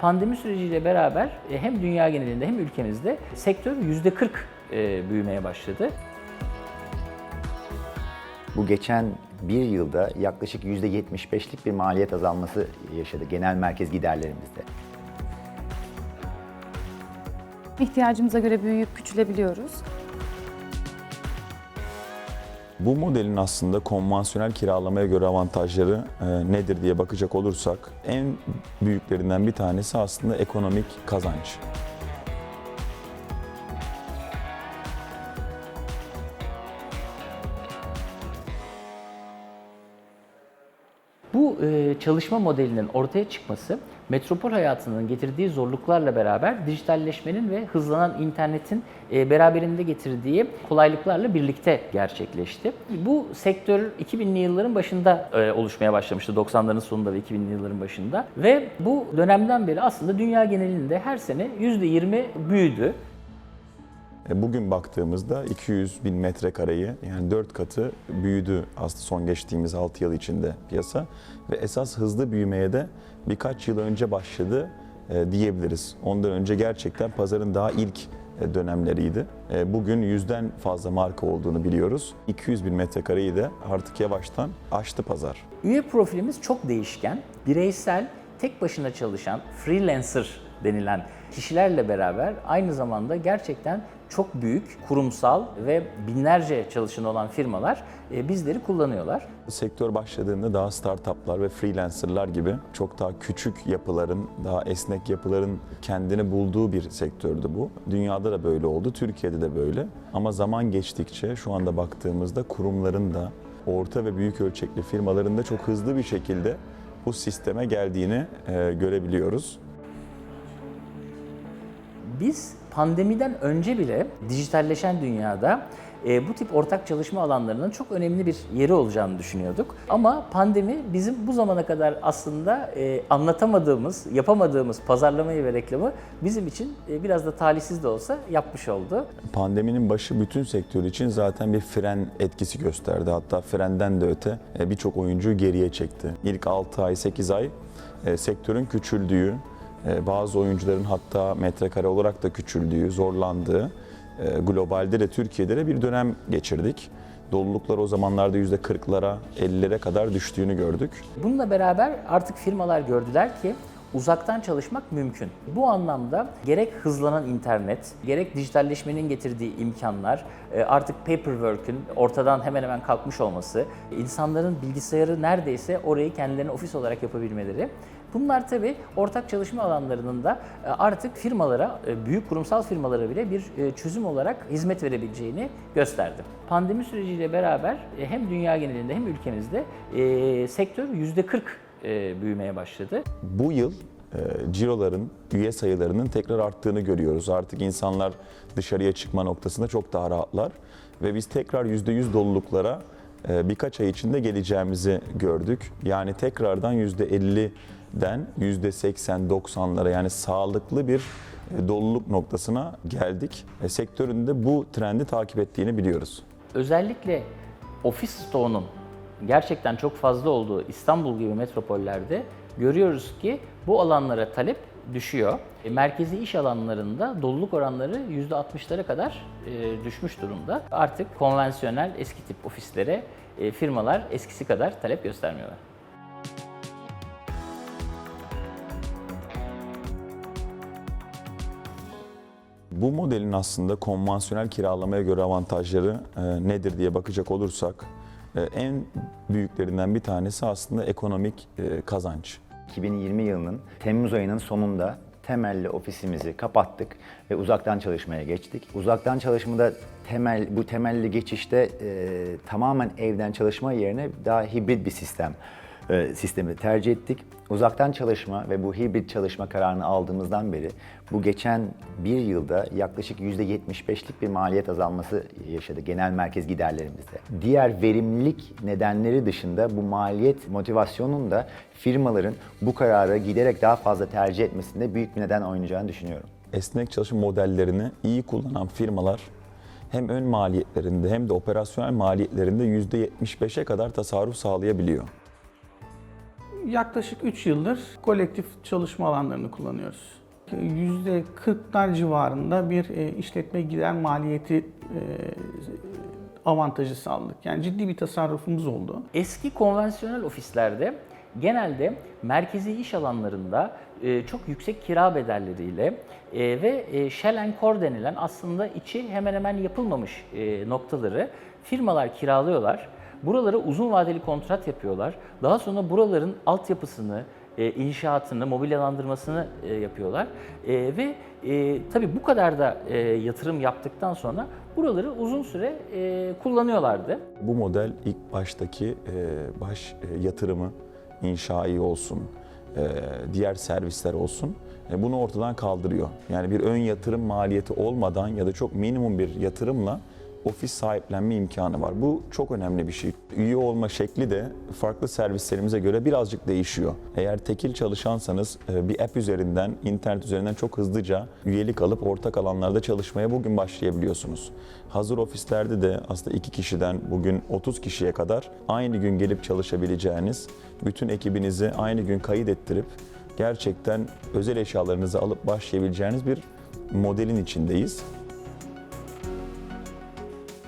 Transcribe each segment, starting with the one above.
Pandemi süreciyle beraber e, hem dünya genelinde hem ülkemizde sektör %40 e, büyümeye başladı. Bu geçen bir yılda yaklaşık %75'lik bir maliyet azalması yaşadı genel merkez giderlerimizde. İhtiyacımıza göre büyüyüp küçülebiliyoruz. Bu modelin aslında konvansiyonel kiralamaya göre avantajları e, nedir diye bakacak olursak en büyüklerinden bir tanesi aslında ekonomik kazanç. Çalışma modelinin ortaya çıkması metropol hayatının getirdiği zorluklarla beraber dijitalleşmenin ve hızlanan internetin e, beraberinde getirdiği kolaylıklarla birlikte gerçekleşti. Bu sektör 2000'li yılların başında e, oluşmaya başlamıştı. 90'ların sonunda ve 2000'li yılların başında. Ve bu dönemden beri aslında dünya genelinde her sene %20 büyüdü. E, Bugün baktığımızda 200 bin metrekareyi yani 4 katı büyüdü aslında son geçtiğimiz 6 yıl içinde piyasa. Ve esas hızlı büyümeye de birkaç yıl önce başladı e, diyebiliriz. Ondan önce gerçekten pazarın daha ilk e, dönemleriydi. Bugün yüzden fazla marka olduğunu biliyoruz. 200 bin metrekareyi de artık yavaştan aştı pazar. Üye profilimiz çok değişken. Bireysel, tek başına çalışan, freelancer denilen kişilerle beraber aynı zamanda gerçekten çok büyük kurumsal ve binlerce çalışanı olan firmalar e, bizleri kullanıyorlar. Sektör başladığında daha startuplar ve freelancerlar gibi çok daha küçük yapıların, daha esnek yapıların kendini bulduğu bir sektördü bu. Dünyada da böyle oldu, Türkiye'de de böyle. Ama zaman geçtikçe şu anda baktığımızda kurumların da orta ve büyük ölçekli firmaların da çok hızlı bir şekilde bu sisteme geldiğini e, görebiliyoruz. Biz pandemiden önce bile dijitalleşen dünyada e, bu tip ortak çalışma alanlarının çok önemli bir yeri olacağını düşünüyorduk. Ama pandemi bizim bu zamana kadar aslında e, anlatamadığımız, yapamadığımız pazarlamayı ve reklamı bizim için e, biraz da talihsiz de olsa yapmış oldu. Pandeminin başı bütün sektör için zaten bir fren etkisi gösterdi. Hatta frenden de öte e, birçok oyuncuyu geriye çekti. İlk 6 ay, 8 ay e, sektörün küçüldüğü, bazı oyuncuların hatta metrekare olarak da küçüldüğü, zorlandığı, e, globalde de Türkiye'de de bir dönem geçirdik. Doluluklar o zamanlarda %40'lara, 50'lere kadar düştüğünü gördük. Bununla beraber artık firmalar gördüler ki uzaktan çalışmak mümkün. Bu anlamda gerek hızlanan internet, gerek dijitalleşmenin getirdiği imkanlar, e, artık paperwork'ün ortadan hemen hemen kalkmış olması, insanların bilgisayarı neredeyse orayı kendilerine ofis olarak yapabilmeleri. Bunlar tabii ortak çalışma alanlarının da e, artık firmalara, e, büyük kurumsal firmalara bile bir e, çözüm olarak hizmet verebileceğini gösterdi. Pandemi süreciyle beraber hem dünya genelinde hem ülkemizde sektör %40 e, büyümeye başladı. Bu yıl ciroların, üye sayılarının tekrar arttığını görüyoruz. Artık insanlar dışarıya çıkma noktasında çok daha rahatlar ve biz tekrar %100 doluluklara birkaç ay içinde geleceğimizi gördük. Yani tekrardan %50'den %80-90'lara yani sağlıklı bir e, doluluk noktasına geldik. E, sektörün de bu trendi takip ettiğini biliyoruz. Özellikle ofis stoğunun gerçekten çok fazla olduğu İstanbul gibi metropollerde görüyoruz ki bu alanlara talep düşüyor. E, Merkezi iş alanlarında doluluk oranları %60'lara kadar e, düşmüş durumda. Artık konvansiyonel eski tip ofislere firmalar eskisi kadar talep göstermiyorlar. Bu modelin aslında konvansiyonel kiralamaya göre avantajları e, nedir diye bakacak olursak e, en büyüklerinden bir tanesi aslında ekonomik e, kazanç. 2020 yılının Temmuz ayının sonunda temelli ofisimizi kapattık ve uzaktan çalışmaya geçtik. Uzaktan çalışmada temel bu temelli geçişte e, tamamen evden çalışma yerine daha hibrit bir sistem e, sistemi tercih ettik. Uzaktan çalışma ve bu hibrit çalışma kararını aldığımızdan beri bu geçen bir yılda yaklaşık %75'lik bir maliyet azalması yaşadı genel merkez giderlerimizde. Diğer verimlilik nedenleri dışında bu maliyet motivasyonun da firmaların bu kararı giderek daha fazla tercih etmesinde büyük bir neden oynayacağını düşünüyorum. Esnek çalışma modellerini iyi kullanan firmalar hem ön maliyetlerinde hem de operasyonel maliyetlerinde %75'e kadar tasarruf sağlayabiliyor. Yaklaşık 3 yıldır kolektif çalışma alanlarını kullanıyoruz. %40'lar civarında bir e, işletme gider maliyeti e, avantajı sağladık. Yani ciddi bir tasarrufumuz oldu. Eski konvansiyonel ofislerde genelde merkezi iş alanlarında e, çok yüksek kira bedelleriyle ve shell and core denilen aslında içi hemen hemen yapılmamış noktaları firmalar kiralıyorlar. Buralara uzun vadeli kontrat yapıyorlar. Daha sonra buraların altyapısını, e, inşaatını, mobilyalandırmasını e, yapıyorlar. E, ve tabii bu kadar da yatırım yaptıktan sonra buraları uzun süre kullanıyorlardı. Bu model ilk baştaki baş yatırımı, inşai olsun, diğer servisler olsun, bunu ortadan kaldırıyor. Yani bir ön yatırım maliyeti olmadan ya da çok minimum bir yatırımla ofis sahiplenme imkanı var. Bu çok önemli bir şey. Üye olma şekli de farklı servislerimize göre birazcık değişiyor. Eğer tekil çalışansanız e, bir app üzerinden, internet üzerinden çok hızlıca üyelik alıp ortak alanlarda çalışmaya bugün başlayabiliyorsunuz. Hazır ofislerde de aslında iki kişiden bugün 30 kişiye kadar aynı gün gelip çalışabileceğiniz, bütün ekibinizi aynı gün kayıt ettirip gerçekten özel eşyalarınızı alıp başlayabileceğiniz bir modelin içindeyiz.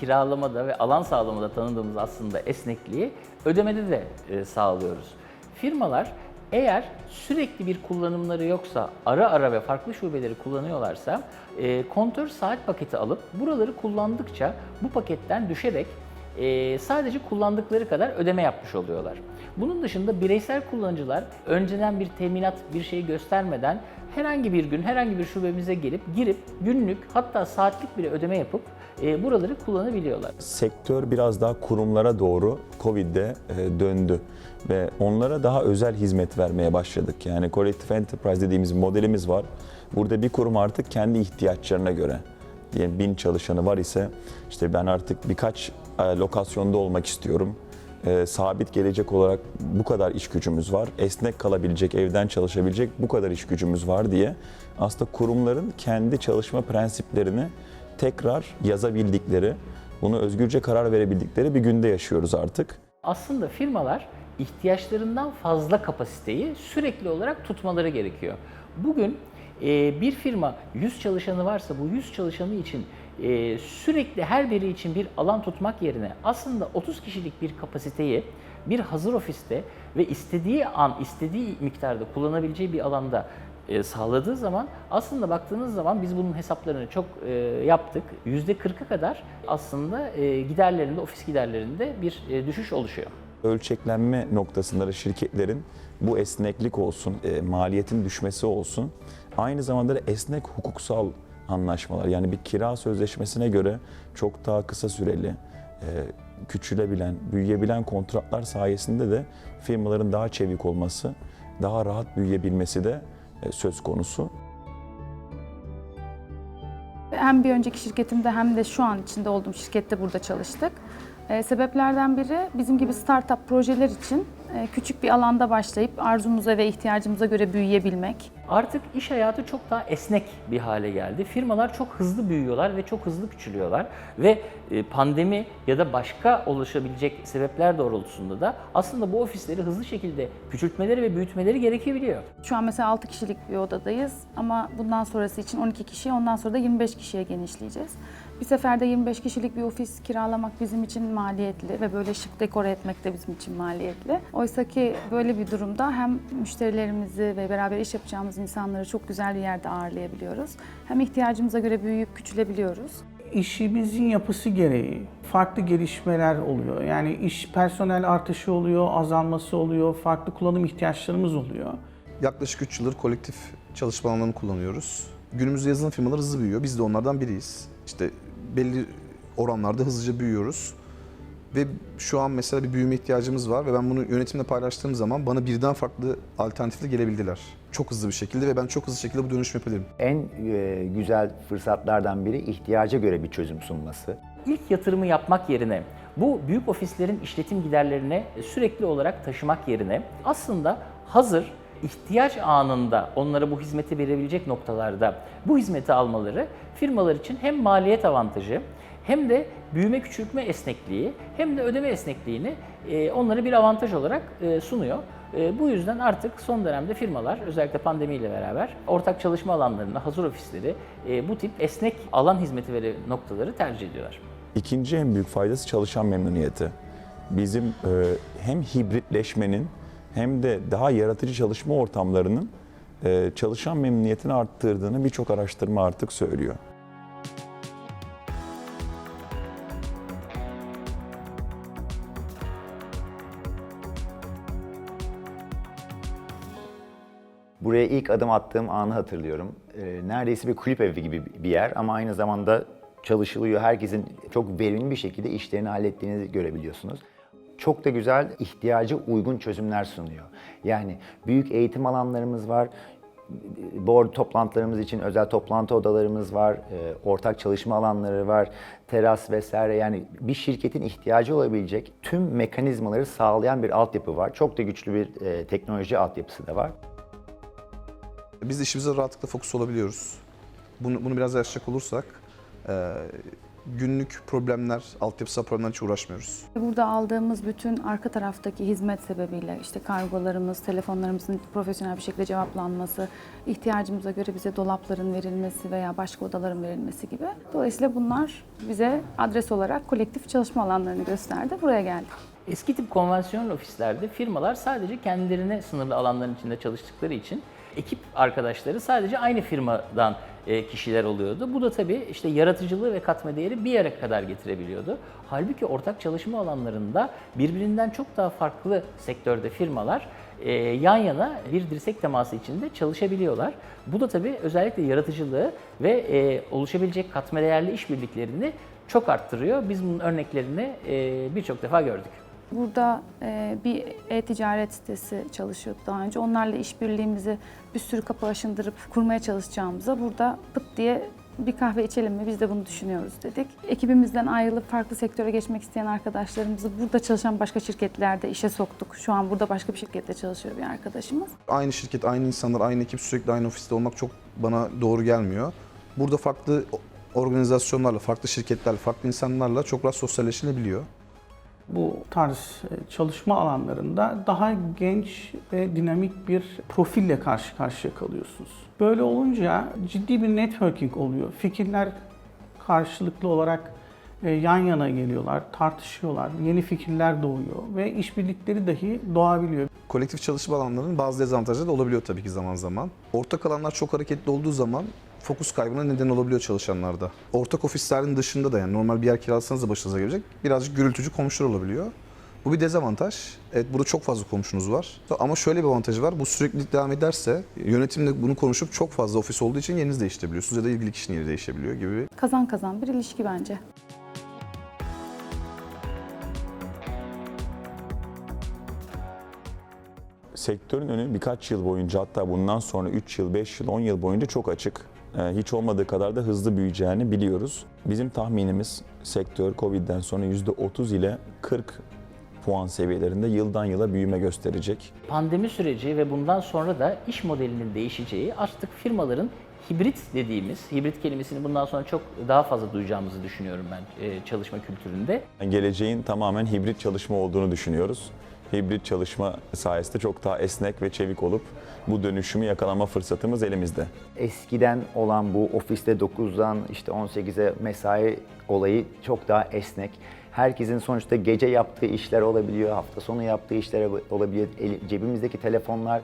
Kiralamada ve alan sağlamada tanıdığımız aslında esnekliği ödemede de e, sağlıyoruz. Firmalar eğer sürekli bir kullanımları yoksa, ara ara ve farklı şubeleri kullanıyorlarsa, e, kontör saat paketi alıp buraları kullandıkça bu paketten düşerek e, sadece kullandıkları kadar ödeme yapmış oluyorlar. Bunun dışında bireysel kullanıcılar önceden bir teminat bir şey göstermeden herhangi bir gün herhangi bir şubemize gelip girip günlük hatta saatlik bile ödeme yapıp e, buraları kullanabiliyorlar. sektör biraz daha kurumlara doğru Covid'de e, döndü ve onlara daha özel hizmet vermeye başladık. Yani Collective Enterprise dediğimiz modelimiz var. Burada bir kurum artık kendi ihtiyaçlarına göre diyelim bin çalışanı var ise işte ben artık birkaç e, lokasyonda olmak istiyorum. E, sabit gelecek olarak bu kadar iş gücümüz var. Esnek kalabilecek, evden çalışabilecek bu kadar iş gücümüz var diye aslında kurumların kendi çalışma prensiplerini tekrar yazabildikleri, bunu özgürce karar verebildikleri bir günde yaşıyoruz artık. Aslında firmalar ihtiyaçlarından fazla kapasiteyi sürekli olarak tutmaları gerekiyor. Bugün e, bir firma 100 çalışanı varsa bu 100 çalışanı için e, sürekli her biri için bir alan tutmak yerine aslında 30 kişilik bir kapasiteyi bir hazır ofiste ve istediği an, istediği miktarda kullanabileceği bir alanda e, sağladığı zaman aslında baktığınız zaman biz bunun hesaplarını çok e, yaptık. %40'a kadar aslında e, giderlerinde, ofis giderlerinde bir düşüş oluşuyor. Ölçeklenme noktasında da şirketlerin bu esneklik olsun, maliyetin düşmesi olsun, aynı zamanda da esnek hukuksal anlaşmalar yani bir kira sözleşmesine göre çok daha kısa süreli, e, küçülebilen, büyüyebilen kontratlar sayesinde de firmaların daha çevik olması, daha rahat büyüyebilmesi de e, söz konusu. Hem bir önceki şirketimde hem de şu an içinde olduğum şirkette burada çalıştık. Ee, sebeplerden biri bizim gibi startup projeler için e, küçük bir alanda başlayıp arzumuza ve ihtiyacımıza göre büyüyebilmek. Artık iş hayatı çok daha esnek bir hale geldi. Firmalar çok hızlı büyüyorlar ve çok hızlı küçülüyorlar. Ve e, pandemi ya da başka oluşabilecek sebepler doğrultusunda da aslında bu ofisleri hızlı şekilde küçültmeleri ve büyütmeleri gerekebiliyor. Şu an mesela 6 kişilik bir odadayız ama bundan sonrası için 12 kişiye, ondan sonra da 25 kişiye genişleyeceğiz. Bir seferde 25 kişilik bir ofis kiralamak bizim için maliyetli ve böyle şık dekore etmek de bizim için maliyetli. Oysa ki böyle bir durumda hem müşterilerimizi ve beraber iş yapacağımız insanları çok güzel bir yerde ağırlayabiliyoruz. Hem ihtiyacımıza göre büyüyüp küçülebiliyoruz. İşimizin yapısı gereği farklı gelişmeler oluyor. Yani iş personel artışı oluyor, azalması oluyor, farklı kullanım ihtiyaçlarımız oluyor. Yaklaşık 3 yıldır kolektif çalışma alanlarını kullanıyoruz. Günümüzde yazılım firmaları hızlı büyüyor. Biz de onlardan biriyiz. İşte belli oranlarda hızlıca büyüyoruz. Ve şu an mesela bir büyüme ihtiyacımız var ve ben bunu yönetimle paylaştığım zaman bana birden farklı alternatifle gelebildiler. Çok hızlı bir şekilde ve ben çok hızlı şekilde bu dönüşüm yapabilirim. En e, güzel fırsatlardan biri ihtiyaca göre bir çözüm sunması. İlk yatırımı yapmak yerine bu büyük ofislerin işletim giderlerini sürekli olarak taşımak yerine aslında hazır ihtiyaç anında onlara bu hizmeti verebilecek noktalarda bu hizmeti almaları firmalar için hem maliyet avantajı hem de büyüme küçültme esnekliği hem de ödeme esnekliğini e, onlara bir avantaj olarak e, sunuyor. E, bu yüzden artık son dönemde firmalar özellikle pandemiyle beraber ortak çalışma alanlarını, hazır ofisleri, e, bu tip esnek alan hizmeti veren noktaları tercih ediyorlar. İkinci en büyük faydası çalışan memnuniyeti. Bizim hem hibritleşmenin hem de daha yaratıcı çalışma ortamlarının e, çalışan memnuniyetini arttırdığını birçok araştırma artık söylüyor. Buraya ilk adım attığım anı hatırlıyorum. Ee, neredeyse bir kulüp evi gibi bir yer ama aynı zamanda çalışılıyor. Herkesin çok verimli bir şekilde işlerini hallettiğini görebiliyorsunuz. Çok da güzel, ihtiyaca uygun çözümler sunuyor. Yani büyük eğitim alanlarımız var, board toplantılarımız için özel toplantı odalarımız var, e, ortak çalışma alanları var, teras vesaire. Yani bir şirketin ihtiyacı olabilecek tüm mekanizmaları sağlayan bir altyapı var. Çok da güçlü bir e, teknoloji altyapısı da var. Biz işimize rahatlıkla fokus olabiliyoruz. Bunu, bunu biraz yaşayacak olursak e, günlük problemler, altyapısal problemlerle hiç uğraşmıyoruz. Burada aldığımız bütün arka taraftaki hizmet sebebiyle işte kargolarımız, telefonlarımızın profesyonel bir şekilde cevaplanması, ihtiyacımıza göre bize dolapların verilmesi veya başka odaların verilmesi gibi. Dolayısıyla bunlar bize adres olarak kolektif çalışma alanlarını gösterdi. Buraya geldik. Eski tip konvansiyonel ofislerde firmalar sadece kendilerine sınırlı alanların içinde çalıştıkları için ekip arkadaşları sadece aynı firmadan e, kişiler oluyordu. Bu da tabii işte yaratıcılığı ve katma değeri bir yere kadar getirebiliyordu. Halbuki ortak çalışma alanlarında birbirinden çok daha farklı sektörde firmalar e, yan yana bir dirsek teması içinde çalışabiliyorlar. Bu da tabii özellikle yaratıcılığı ve e, oluşabilecek katma değerli işbirliklerini çok arttırıyor. Biz bunun örneklerini birçok defa gördük. Burada e, bir e-ticaret sitesi çalışıyordu daha önce. Onlarla işbirliğimizi bir sürü kapı aşındırıp kurmaya çalışacağımıza burada pıt diye bir kahve içelim mi biz de bunu düşünüyoruz dedik. Ekibimizden ayrılıp farklı sektöre geçmek isteyen arkadaşlarımızı burada çalışan başka şirketlerde işe soktuk. Şu an burada başka bir şirkette çalışıyor bir arkadaşımız. Aynı şirket, aynı insanlar, aynı ekip sürekli aynı ofiste olmak çok bana doğru gelmiyor. Burada farklı organizasyonlarla, farklı şirketlerle, farklı insanlarla çok rahat sosyalleşilebiliyor. Bu tarz e, çalışma alanlarında daha genç ve dinamik bir profille karşı karşıya kalıyorsunuz. Böyle olunca ciddi bir networking oluyor. Fikirler karşılıklı olarak e, yan yana geliyorlar, tartışıyorlar, yeni fikirler doğuyor ve işbirlikleri dahi doğabiliyor. Kolektif çalışma alanlarının bazı dezavantajları da olabiliyor tabii ki zaman zaman. Ortak alanlar çok hareketli olduğu zaman fokus kaybına neden olabiliyor çalışanlarda. Ortak ofislerin dışında da yani normal bir yer kiralasanız da başınıza gelecek birazcık gürültücü komşular olabiliyor. Bu bir dezavantaj. Evet burada çok fazla komşunuz var. Ama şöyle bir avantajı var. Bu süreklilik devam ederse yönetimle bunu konuşup çok fazla ofis olduğu için yerinizi değiştirebiliyorsunuz ya da ilgili kişinin yeri değişebiliyor gibi bir Kazan kazan bir ilişki bence. Sektörün önü birkaç yıl boyunca hatta bundan sonra 3 yıl, 5 yıl, 10 yıl boyunca çok açık. Ee, Hiç olmadığı kadar da hızlı büyüyeceğini biliyoruz. Bizim tahminimiz sektör Covid'den sonra %30 ile 40 puan seviyelerinde yıldan yıla büyüme gösterecek. Pandemi süreci ve bundan sonra da iş modelinin değişeceği artık firmaların hibrit dediğimiz, hibrit kelimesini bundan sonra çok daha fazla duyacağımızı düşünüyorum ben e, çalışma kültüründe. Geleceğin tamamen hibrit çalışma olduğunu düşünüyoruz. Hibrit çalışma sayesinde çok daha esnek ve çevik olup bu dönüşümü yakalama fırsatımız elimizde. Eskiden olan bu ofiste 9'dan işte 18'e mesai olayı çok daha esnek. Herkesin sonuçta gece yaptığı işler olabiliyor, hafta sonu yaptığı işler olabiliyor. Cebimizdeki telefonlar,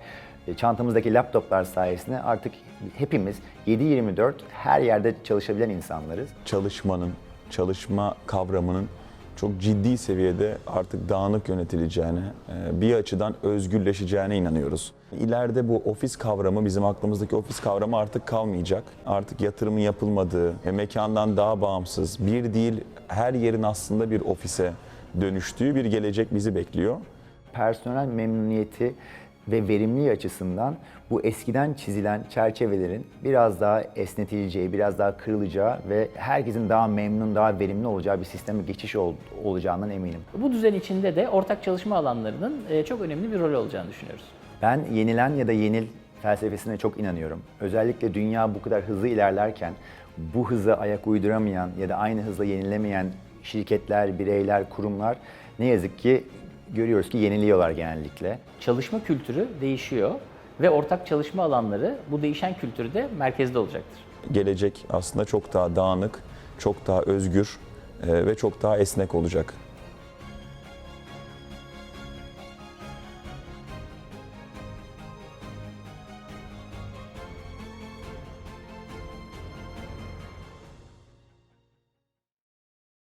e, çantamızdaki laptoplar sayesinde artık hepimiz 7-24 her yerde çalışabilen insanlarız. çalışmanın, çalışma kavramının çok ciddi seviyede artık dağınık yönetileceğine, e, bir açıdan özgürleşeceğine inanıyoruz. İleride bu ofis kavramı, bizim aklımızdaki ofis kavramı artık kalmayacak. Artık yatırımın yapılmadığı, e, mekandan daha bağımsız, bir değil her yerin aslında bir ofise dönüştüğü bir gelecek bizi bekliyor. personel memnuniyeti ve verimliliği açısından bu eskiden çizilen çerçevelerin biraz daha esnetileceği, biraz daha kırılacağı ve herkesin daha memnun, daha verimli olacağı bir sisteme geçiş ol- olacağından eminim. Bu düzen içinde de ortak çalışma alanlarının e, çok önemli bir rol olacağını düşünüyoruz. Ben yenilen ya da yenil felsefesine çok inanıyorum. Özellikle dünya bu kadar hızlı ilerlerken bu hıza ayak uyduramayan ya da aynı hızla yenilemeyen şirketler, bireyler, kurumlar ne yazık ki görüyoruz ki yeniliyorlar genellikle. Çalışma kültürü değişiyor ve ortak çalışma alanları bu değişen kültürde merkezde olacaktır. Gelecek aslında çok daha dağınık, çok daha özgür e, ve çok daha esnek olacak.